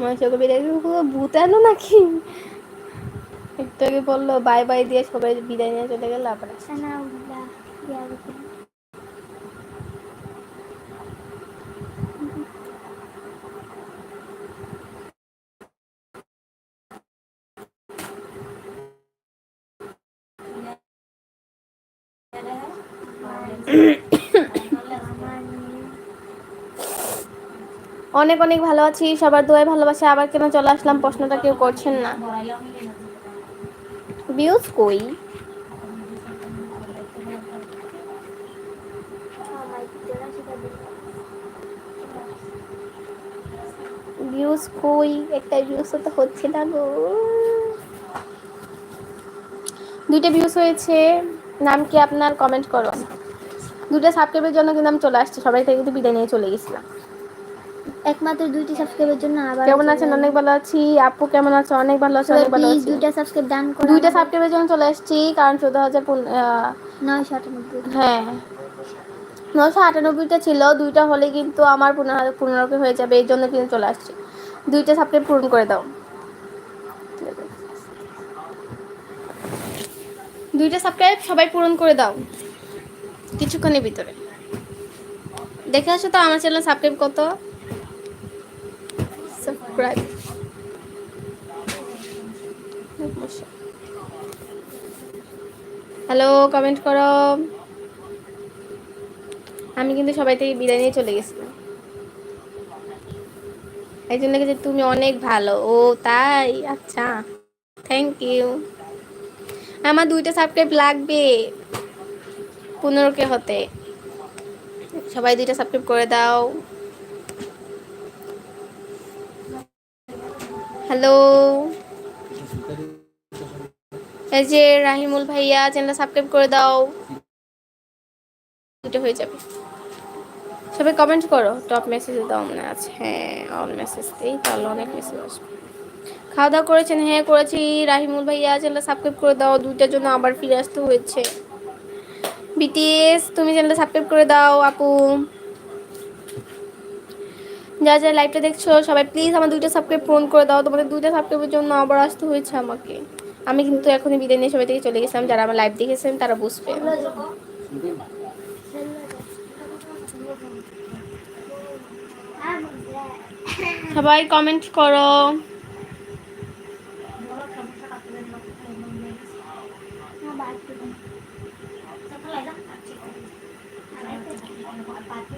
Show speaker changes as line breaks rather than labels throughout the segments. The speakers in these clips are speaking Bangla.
মনুষ্যকে বিদায় ভূত এলো নাকি একটু আগে বলল, বাই বাই দিয়ে সবাই বিদায় নিয়ে চলে গেল, আবার আসছে। অনেক অনেক ভালো আছি। সবার দোয়ায় ভালোবাসা। আবার কেন চলে আসলাম? প্রশ্নটা কেউ করছেন না। বিউজ কই? ভিউজ কই? একটা ভিউজ তো হচ্ছে না গো। দুইটা ভিউজ হয়েছে। নাম কি আপনার? কমেন্ট করো। দুটা সাবস্ক্রাইবের জন্য কিন্তু আমি চলে আসছি। সবাই থেকে কিন্তু বিদায় নিয়ে চলে গেছিলাম।
একমাত্র দুইটি সাবস্ক্রাইবের জন্য আবার
কেমন আছেন? অনেক ভালো আছি। আপু কেমন আছে? অনেক ভালো আছে অনেক ভালো আছি।
দুইটা সাবস্ক্রাইব করে
দুইটা সাবস্ক্রাইবের জন্য চলে আসছি কারণ হ্যাঁ। নশো আটানব্বইটা ছিল দুইটা হলে কিন্তু আমার পনেরো পনেরোকে হয়ে যাবে এই জন্য কিন্তু চলে আসছি। দুইটা সাবস্ক্রাইব পূরণ করে দাও। দুইটা সাবস্ক্রাইব সবাই পূরণ করে দাও কিছুক্ষণের ভিতরে। দেখে আসো তো আমার চ্যানেল সাবস্ক্রাইব কত? সাবস্ক্রাইব হ্যালো কমেন্ট করো। আমি কিন্তু সবাই থেকে বিদায় নিয়ে চলে গেছিলাম। একজন লিখেছে তুমি অনেক ভালো। ও, তাই? আচ্ছা। থ্যাংক ইউ আমার দুইটা সাবস্ক্রাইব লাগবে। পনেরো কে হতে। সবাই দুইটা সাবস্ক্রাইব করে দাও। হ্যালো। এই যে রাহিমুল ভাইয়া চ্যানেলটা সাবস্ক্রাইব করে দাও। দুটো হয়ে যাবে। সবাই কমেন্ট করো টপ মেসেজ দাও মনে আছে। হ্যাঁ অল মেসেজ দিই তাহলে অনেক মেসেজ আসবে। খাওয়া দাওয়া করেছেন? হ্যাঁ করেছি। রাহিমুল ভাইয়া চ্যানেলটা সাবস্ক্রাইব করে দাও। দুইটার জন্য আবার ফিরে আসতে হয়েছে। বিটিএস তুমি চ্যানেলটা সাবস্ক্রাইব করে দাও, আপু। যা যারা লাইভটা দেখছ, সবাই প্লিজ আমার দুইটা সাবস্ক্রাইব ফোন করে দাও। তোমাদের দুইটা সাবস্ক্রাইবের জন্য আবার আসতে হয়েছে আমাকে। আমি কিন্তু এখনই বিদায় নিয়ে সবাই থেকে চলে গেছিলাম। যারা আমার লাইভ দেখেছেন, তারা বুঝবে। সবাই কমেন্ট করো।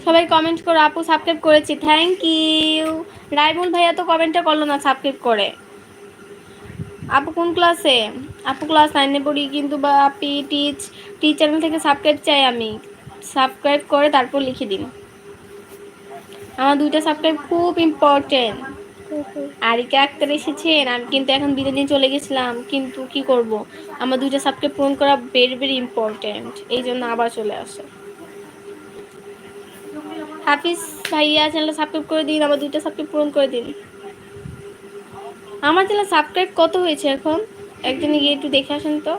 সবাই কমেন্ট করো, আপু সাবস্ক্রাইব করেছি থ্যাংক ইউ রাইমুল ভাইয়া তো কমেন্টটা করল না সাবস্ক্রাইব করে। আপু কোন ক্লাসে আপু ক্লাস নাইনে পড়ি, কিন্তু বা আপি টিচ টি চ্যানেল থেকে সাবস্ক্রাইব চাই আমি। সাবস্ক্রাইব করে তারপর লিখে দিন। আমার দুইটা সাবস্ক্রাইব খুব ইম্পর্টেন্ট আরিকা আক্তার এসেছেন, আমি কিন্তু এখন বিদায় নিয়ে চলে গেছিলাম, কিন্তু কি করব? আমার দুইটা সাবস্ক্রাইব পূরণ করা ভেরি ভেরি ইম্পর্টেন্ট এই জন্য আবার চলে আসে। হাফিজ ভাইয়া চ্যানেলটা সাবস্ক্রাইব করে দিন, আমার দুইটা সাবস্ক্রাইব পূরণ করে দিন। আমার চ্যানেল সাবস্ক্রাইব কত হয়েছে এখন? একদিনে গিয়ে একটু দেখে আসেন তো।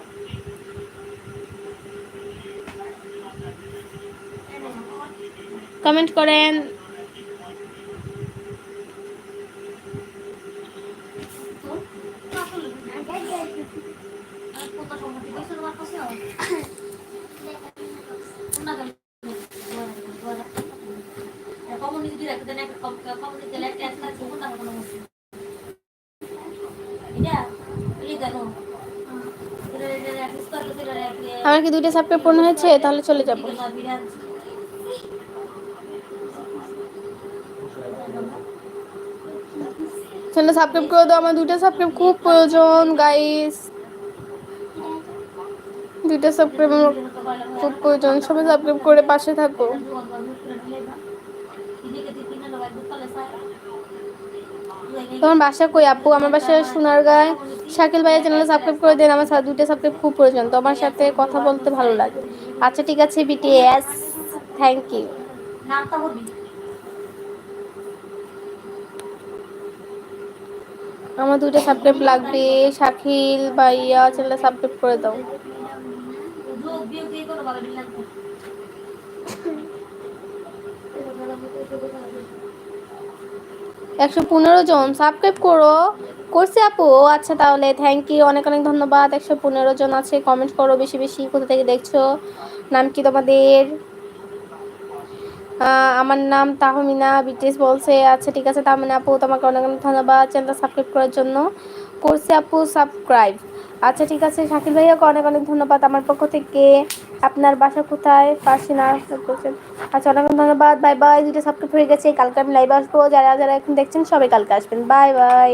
কমেন্ট করেন। আমার কি দুইটা সাবস্ক্রাইব পূর্ণ হয়েছে তাহলে চলে যাব চ্যানেল সাবস্ক্রাইব করে দাও আমার দুইটা সাবস্ক্রাইব খুব প্রয়োজন গাইস দুইটা সাবস্ক্রাইব খুব প্রয়োজন সবাই সাবস্ক্রাইব করে পাশে থাকো তোমার বাসা কই, আপু? আমার বাসা সোনারগাঁয়। শাকিল ভাইয়ের চ্যানেলে সাবস্ক্রাইব করে দেন। আমার দুইটা সাবস্ক্রাইব খুব প্রয়োজন। তোমার সাথে কথা বলতে ভালো লাগে। আচ্ছা ঠিক আছে বিটিএস থ্যাংক ইউ আমার দুইটা সাবস্ক্রাইব লাগবে। শাকিল ভাইয়া চ্যানেলে সাবস্ক্রাইব করে দাও। একশো পনেরো জন। সাবস্ক্রাইব করো। করছে আপু। আচ্ছা তাহলে থ্যাংক ইউ অনেক অনেক ধন্যবাদ। একশো পনেরো জন আছে। কমেন্ট করো বেশি বেশি। কোথা থেকে দেখছ? নাম কি তোমাদের? আমার নাম তাহমিনা। বিটিএস বলছে আচ্ছা ঠিক আছে তাহমিনা আপু, তোমাকে অনেক অনেক ধন্যবাদ। চ্যানেলটা সাবস্ক্রাইব করার জন্য। করছে আপু সাবস্ক্রাইব আচ্ছা ঠিক আছে। শাকিল ভাইয়াকে অনেক অনেক ধন্যবাদ আমার পক্ষ থেকে। আপনার বাসা কোথায়? পারছি না আচ্ছা অনেক ধন্যবাদ। Bye bye. দুটো সাবস্ক্রাইব হয়ে গেছে। কালকে আমি লাইভ আসব। যারা যারা এখন দেখছেন, সবাই কালকে আসবেন। Bye bye.